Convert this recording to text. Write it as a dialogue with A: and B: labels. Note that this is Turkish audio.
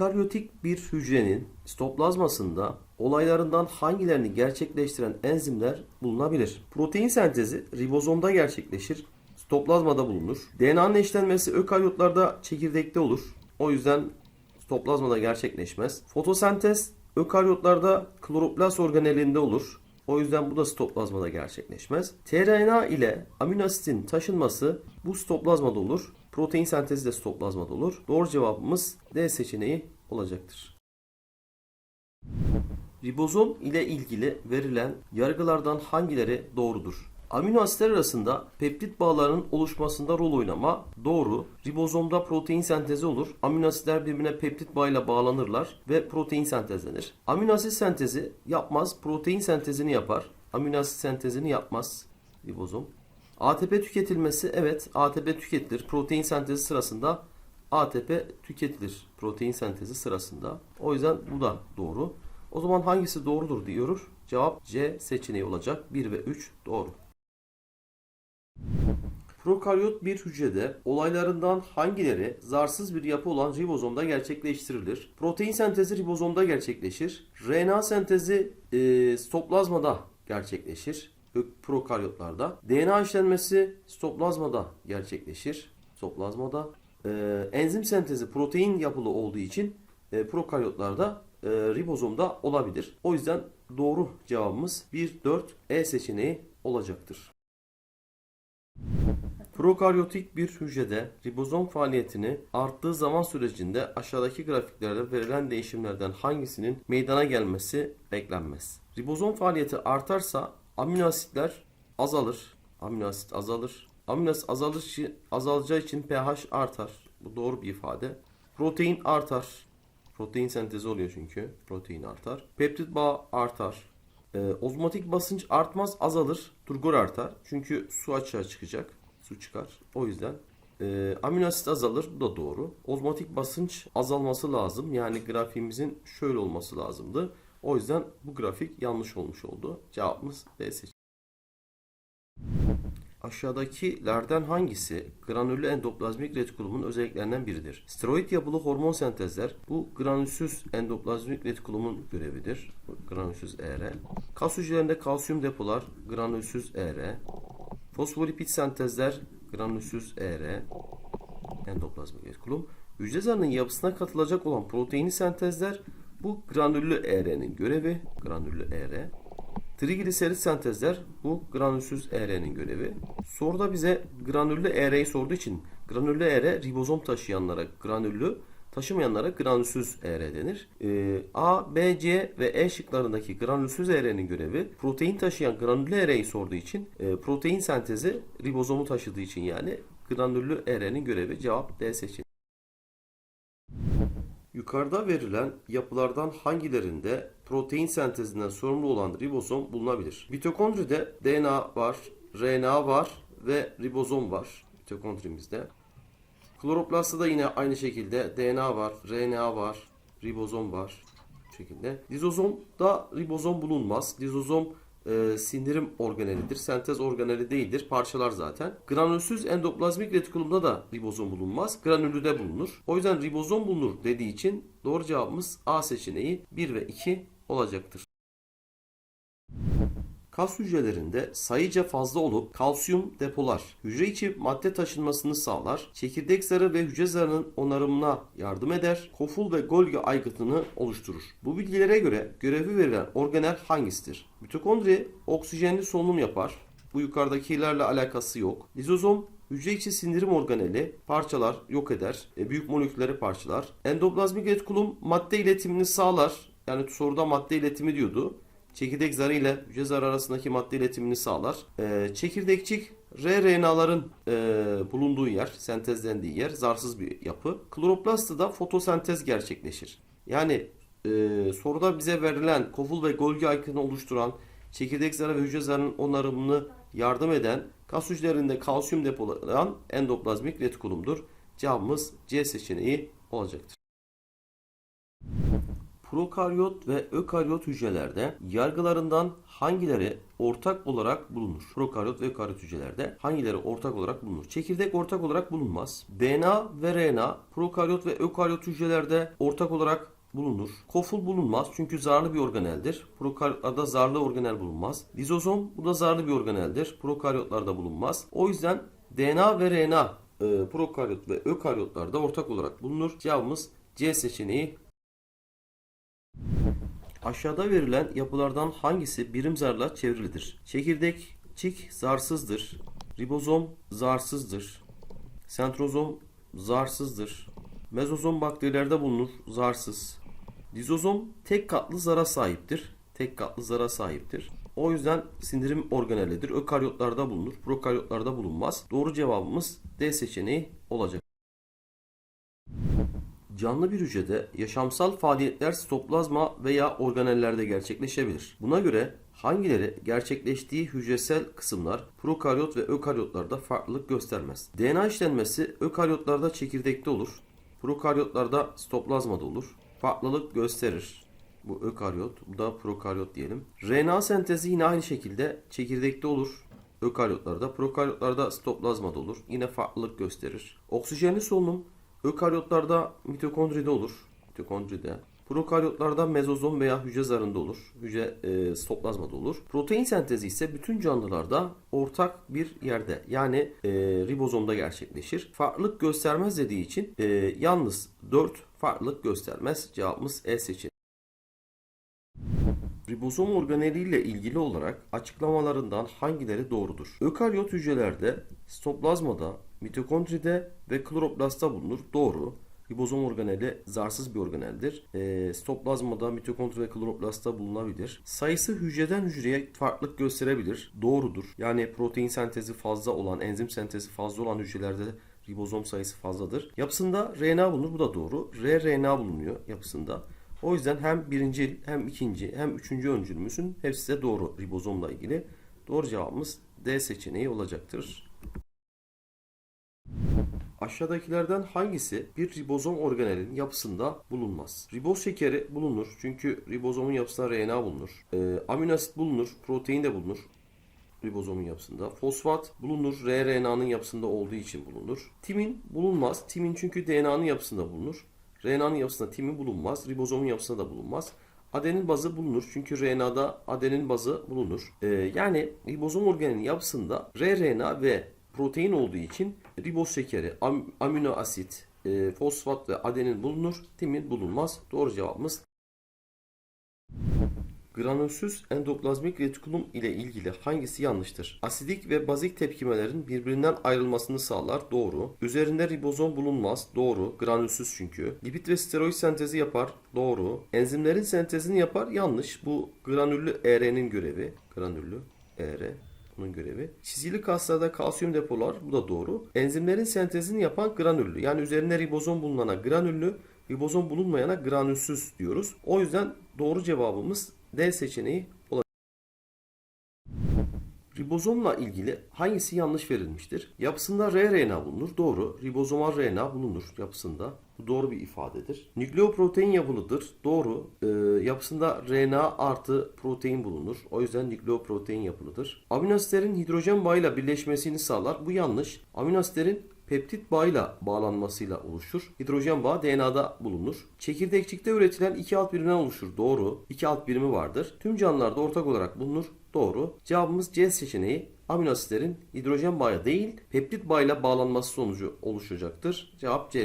A: Ökaryotik bir hücrenin sitoplazmasında olaylarından hangilerini gerçekleştiren enzimler bulunabilir? Protein sentezi ribozomda gerçekleşir, sitoplazmada bulunur. DNA'nın eşlenmesi ökaryotlarda çekirdekte olur. O yüzden sitoplazmada gerçekleşmez. Fotosentez ökaryotlarda kloroplast organelinde olur. O yüzden bu da sitoplazmada gerçekleşmez. tRNA ile amino asitin taşınması bu sitoplazmada olur. Protein sentezi de sitoplazmada olur. Doğru cevabımız D seçeneği olacaktır. Ribozom ile ilgili verilen yargılardan hangileri doğrudur? Amino asitler arasında peptit bağlarının oluşmasında rol oynama doğru. Ribozomda protein sentezi olur. Amino asitler birbirine peptit bağıyla bağlanırlar ve protein sentezlenir. Amino asit sentezi yapmaz, protein sentezini yapar. Amino asit sentezini yapmaz ribozom. ATP tüketilmesi evet ATP tüketilir. Protein sentezi sırasında ATP tüketilir. Protein sentezi sırasında. O yüzden bu da doğru. O zaman hangisi doğrudur diyoruz. Cevap C seçeneği olacak. 1 ve 3 doğru. Prokaryot bir hücrede olaylarından hangileri zarsız bir yapı olan ribozomda gerçekleştirilir? Protein sentezi ribozomda gerçekleşir. RNA sentezi e, sitoplazmada gerçekleşir. Prokaryotlarda. DNA işlenmesi sitoplazmada gerçekleşir. Sitoplazmada. E, enzim sentezi protein yapılı olduğu için e, prokaryotlarda e, ribozomda olabilir. O yüzden doğru cevabımız 1, 4, E seçeneği olacaktır. Prokaryotik bir hücrede ribozom faaliyetini arttığı zaman sürecinde aşağıdaki grafiklerde verilen değişimlerden hangisinin meydana gelmesi beklenmez. Ribozom faaliyeti artarsa amino asitler azalır. Amino asit azalır. Amino asit azalır, için- azalacağı için pH artar. Bu doğru bir ifade. Protein artar. Protein sentezi oluyor çünkü. Protein artar. Peptit bağı artar. Ee, ozmotik basınç artmaz azalır. Turgor artar. Çünkü su açığa çıkacak. Su çıkar. O yüzden e, amino asit azalır. Bu da doğru. Ozmotik basınç azalması lazım. Yani grafiğimizin şöyle olması lazımdı. O yüzden bu grafik yanlış olmuş oldu. Cevabımız B seçeneği. Aşağıdakilerden hangisi granüllü endoplazmik retikulumun özelliklerinden biridir? Steroid yapılı hormon sentezler bu granülsüz endoplazmik retikulumun görevidir. Granülsüz ER. Kas hücrelerinde kalsiyum depolar granülsüz ER. Fosfolipid sentezler granülsüz ER. Endoplazmik retikulum. Hücre zarının yapısına katılacak olan proteini sentezler bu granüllü ER'nin görevi. Granüllü ER. Trigliserit sentezler bu granülsüz ER'nin görevi. Soruda bize granüllü ER'yi sorduğu için granüllü ER ribozom taşıyanlara granüllü, taşımayanlara granülsüz ER denir. Ee, A, B, C ve E şıklarındaki granülsüz ER'nin görevi protein taşıyan granüllü ER'yi sorduğu için e, protein sentezi ribozomu taşıdığı için yani granüllü ER'nin görevi cevap D seçeneği. Yukarıda verilen yapılardan hangilerinde protein sentezinden sorumlu olan ribozom bulunabilir? Mitokondride DNA var, RNA var ve ribozom var mitokondrimizde. Kloroplastta da yine aynı şekilde DNA var, RNA var, ribozom var şekilde. Lizozomda ribozom bulunmaz. Lizozom e, sindirim organelidir. Sentez organeli değildir. Parçalar zaten. Granülsüz endoplazmik retikulumda da ribozom bulunmaz. Granüllüde bulunur. O yüzden ribozom bulunur dediği için doğru cevabımız A seçeneği 1 ve 2 olacaktır. Kas hücrelerinde sayıca fazla olup kalsiyum depolar. Hücre içi madde taşınmasını sağlar. Çekirdek zarı ve hücre zarının onarımına yardım eder. Koful ve Golgi aygıtını oluşturur. Bu bilgilere göre görevi verilen organel hangisidir? Mitokondri oksijenli solunum yapar. Bu yukarıdakilerle alakası yok. Lizozom hücre içi sindirim organeli parçalar yok eder. E, büyük molekülleri parçalar. Endoplazmik retikulum madde iletimini sağlar. Yani soruda madde iletimi diyordu. Çekirdek zarı ile hücre zarı arasındaki madde iletimini sağlar. Ee, çekirdekçik rRNA'ların e, bulunduğu yer, sentezlendiği yer zarsız bir yapı. Kloroplastta da fotosentez gerçekleşir. Yani e, soruda bize verilen koful ve Golgi aygıtını oluşturan çekirdek zarı ve hücre zarının onarımını yardım eden kas hücrelerinde kalsiyum depolayan endoplazmik retikulumdur. Cevabımız C seçeneği olacaktır. Prokaryot ve ökaryot hücrelerde yargılarından hangileri ortak olarak bulunur? Prokaryot ve ökaryot hücrelerde hangileri ortak olarak bulunur? Çekirdek ortak olarak bulunmaz. DNA ve RNA prokaryot ve ökaryot hücrelerde ortak olarak bulunur. Koful bulunmaz çünkü zarlı bir organeldir. Prokaryotlarda zarlı organel bulunmaz. Lizozom bu da zarlı bir organeldir. Prokaryotlarda bulunmaz. O yüzden DNA ve RNA e, prokaryot ve ökaryotlarda ortak olarak bulunur. Cevabımız C seçeneği Aşağıda verilen yapılardan hangisi birim zarla çevrilidir? Çekirdekçik zarsızdır. Ribozom zarsızdır. Sentrozom zarsızdır. Mezozom bakterilerde bulunur, zarsız. Lizozom tek katlı zara sahiptir. Tek katlı zara sahiptir. O yüzden sindirim organelidir. Ökaryotlarda bulunur, prokaryotlarda bulunmaz. Doğru cevabımız D seçeneği olacak. Canlı bir hücrede yaşamsal faaliyetler sitoplazma veya organellerde gerçekleşebilir. Buna göre hangileri gerçekleştiği hücresel kısımlar prokaryot ve ökaryotlarda farklılık göstermez? DNA işlenmesi ökaryotlarda çekirdekte olur. Prokaryotlarda sitoplazmada olur. Farklılık gösterir. Bu ökaryot, bu da prokaryot diyelim. RNA sentezi yine aynı şekilde çekirdekte olur. Ökaryotlarda, prokaryotlarda sitoplazmada olur. Yine farklılık gösterir. Oksijenli solunum ökaryotlarda mitokondride olur. Mitokondride. Prokaryotlarda mezozom veya hücre zarında olur. Hücre e, sitoplazmada olur. Protein sentezi ise bütün canlılarda ortak bir yerde yani e, ribozomda gerçekleşir. Farklılık göstermez dediği için e, yalnız 4 farklılık göstermez. Cevabımız E seçeneği. Ribozom organeliyle ilgili olarak açıklamalarından hangileri doğrudur? Ökaryot hücrelerde sitoplazmada, mitokondride ve kloroplastta bulunur. Doğru. Ribozom organeli zarsız bir organeldir. E, sitoplazmada, mitokondri ve kloroplastta bulunabilir. Sayısı hücreden hücreye farklılık gösterebilir. Doğrudur. Yani protein sentezi fazla olan, enzim sentezi fazla olan hücrelerde ribozom sayısı fazladır. Yapısında RNA bulunur. Bu da doğru. rRNA bulunuyor yapısında. O yüzden hem birinci hem ikinci hem üçüncü öncülümüzün hepsi de doğru ribozomla ilgili. Doğru cevabımız D seçeneği olacaktır. Aşağıdakilerden hangisi bir ribozom organelin yapısında bulunmaz? Riboz şekeri bulunur çünkü ribozomun yapısında RNA bulunur. Ee, amino asit bulunur, protein de bulunur ribozomun yapısında. Fosfat bulunur, rRNA'nın yapısında olduğu için bulunur. Timin bulunmaz. Timin çünkü DNA'nın yapısında bulunur. RNA'nın yapısında timin bulunmaz. Ribozomun yapısında da bulunmaz. Adenin bazı bulunur çünkü RNA'da adenin bazı bulunur. Ee, yani ribozom organelinin yapısında rRNA ve protein olduğu için riboz şekeri, am- amino asit, e, fosfat ve adenin bulunur. Timin bulunmaz. Doğru cevabımız Granülsüz endoplazmik retikulum ile ilgili hangisi yanlıştır? Asidik ve bazik tepkimelerin birbirinden ayrılmasını sağlar. Doğru. Üzerinde ribozom bulunmaz. Doğru. Granülsüz çünkü. Lipid ve steroid sentezi yapar. Doğru. Enzimlerin sentezini yapar. Yanlış. Bu granüllü ER'nin görevi. Granüllü ER bunun görevi. Çizgili kaslarda kalsiyum depolar. Bu da doğru. Enzimlerin sentezini yapan granüllü. Yani üzerinde ribozom bulunana granüllü, ribozom bulunmayana granülsüz diyoruz. O yüzden doğru cevabımız D seçeneği. Ribozomla ilgili hangisi yanlış verilmiştir? Yapısında rRNA bulunur. Doğru. Ribozomal RNA bulunur yapısında. Bu doğru bir ifadedir. Nükleoprotein yapılıdır. Doğru. Ee, yapısında RNA artı protein bulunur. O yüzden nükleoprotein yapılıdır. Aminoasitlerin hidrojen bağıyla birleşmesini sağlar. Bu yanlış. Aminoasitlerin peptit bağıyla bağlanmasıyla oluşur. Hidrojen bağı DNA'da bulunur. Çekirdekçikte üretilen iki alt birimden oluşur. Doğru. İki alt birimi vardır. Tüm canlılarda ortak olarak bulunur. Doğru. Cevabımız C seçeneği. Aminoasitlerin hidrojen bağı değil, peptit bağıyla bağlanması sonucu oluşacaktır. Cevap C.